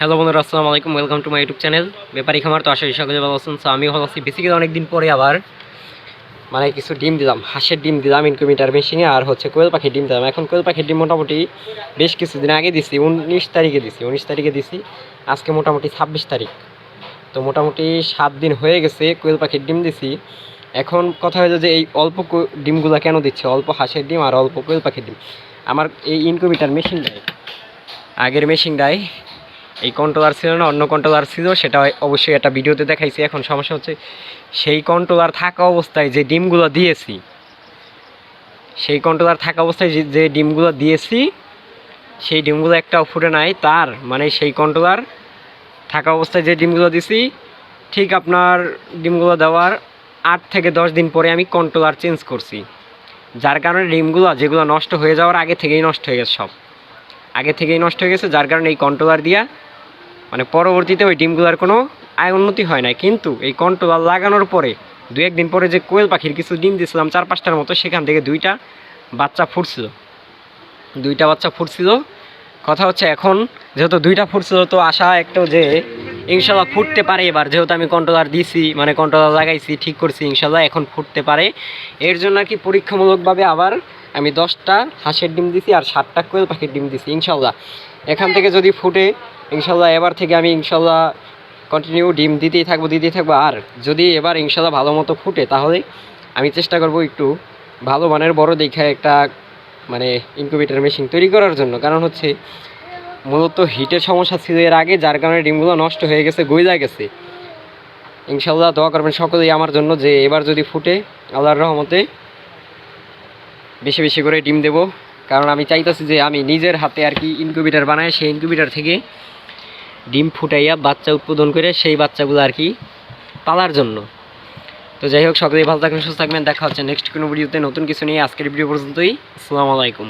Hello বন্ধুরা, আসসালামু আলাইকুম welcome to my YouTube channel ব্যাপারী খামার। তো আশা সকলে ভালো আছেন। সো আমি ভালো আছি। বেসিক্যালি অনেকদিন পরে আবার মানে কিছু ডিম দিলাম, হাঁসের ডিম দিলাম ইনকিউবেটার মেশিনে আর হচ্ছে কোয়েল পাখির ডিম দিলাম। এখন কোয়েল পাখির ডিম মোটামুটি বেশ কিছুদিন আগে দিছি, উনিশ তারিখে দিছি, উনিশ তারিখে দিছি। আজকে মোটামুটি ছাব্বিশ তারিখ। তো মোটামুটি সাত দিন হয়ে গেছে কোয়েল পাখির ডিম দিছি। এখন কথা হয়েছে যে এই অল্প ডিমগুলো কেন দিচ্ছে? অল্প হাঁসের ডিম আর অল্প কোয়েল পাখির ডিম। আমার এই ইনকিউবেটার মেশিনটাই আগের মেশিনটাই এই কন্ট্রোলার ছিল না, অন্য কন্ট্রোলার ছিল, সেটা অবশ্যই একটা ভিডিওতে দেখাইছি। এখন সমস্যা হচ্ছে, সেই কন্ট্রোলার থাকা অবস্থায় যে ডিমগুলো দিয়েছি, সেই কন্ট্রোলার থাকা অবস্থায় যে- ডিমগুলো দিয়েছি, সেই ডিমগুলো একটাও ফুটে নাই। তার মানে সেই কন্ট্রোলার থাকা অবস্থায় যে ডিমগুলো দিছি, ঠিক আপনার ডিমগুলো দেওয়ার আট থেকে দশ দিন পরে আমি কন্ট্রোলার চেঞ্জ করছি। যার কারণে ডিমগুলো, যেগুলো নষ্ট হয়ে যাওয়ার আগে থেকেই নষ্ট হয়ে গেছে সব। আগে থেকেই নষ্ট হয়ে গেছে, যার কারণে এই কন্ট্রোলার দিয়া মানে পরবর্তীতে ওই ডিমগুলোর কোনো আয় উন্নতি হয় না কিন্তু এই কন্ট্রোলার লাগানোর পরে দু একদিন পরে যে কোয়েল পাখির কিছু ডিম দিয়েছিলাম চার পাঁচটার মতো, সেখান থেকে দুইটা বাচ্চা ফুটছিল। দুইটা বাচ্চা ফুটছিল। কথা হচ্ছে এখন যেহেতু দুইটা ফুটছিল, তো আশা একটাও যে ইনশাল্লাহ ফুটতে পারে এবার। যেহেতু আমি কন্ট্রোলার দিছি মানে কন্ট্রোলার লাগাইছি, ঠিক করছি, ইনশাল্লাহ এখন ফুটতে পারে। এর জন্য আর কি পরীক্ষামূলকভাবে আবার আমি দশটা হাঁসের ডিম দিছি আর সাতটা কোয়েল পাখির ডিম দিছি, ইনশাল্লাহ। এখান থেকে যদি ফুটে ইনশাল্লাহ এবার থেকে আমি ইনশাল্লাহ কন্টিনিউ ডিম দিতেই থাকব দিতেই থাকব। আর যদি এবার ইনশাল্লাহ ভালো মতো ফুটে তাহলে আমি চেষ্টা করব একটু ভালো মানের বড় দেখে একটা মানে ইনকিউবেটর মেশিন তৈরি করার জন্য। কারণ হচ্ছে মূলত হিটের সমস্যা ছিল এর আগে, যার কারণে ডিমগুলো নষ্ট হয়ে গেছে, গইলা গেছে। ইনশাল্লাহ দোয়া করবেন সকলেই আমার জন্য যে এবার যদি ফুটে, আল্লাহর রহমতে বেশি বেশি করে ডিম দেব। কারণ আমি চাইতেছি যে আমি নিজের হাতে আর কি ইনকিউবেটার বানাই, সেই ইনকিউবেটার থেকে ডিম ফুটাইয়া বাচ্চা উৎপাদন করে সেই বাচ্চাগুলো আর কি পালার জন্য। তো যাই হোক, সকলেই ভালো থাকবেন, সুস্থ থাকবেন, দেখা হচ্ছে নেক্সট কোনো ভিডিওতে নতুন কিছু নিয়ে আজকের ভিডিও পর্যন্তই। আসসালামু আলাইকুম।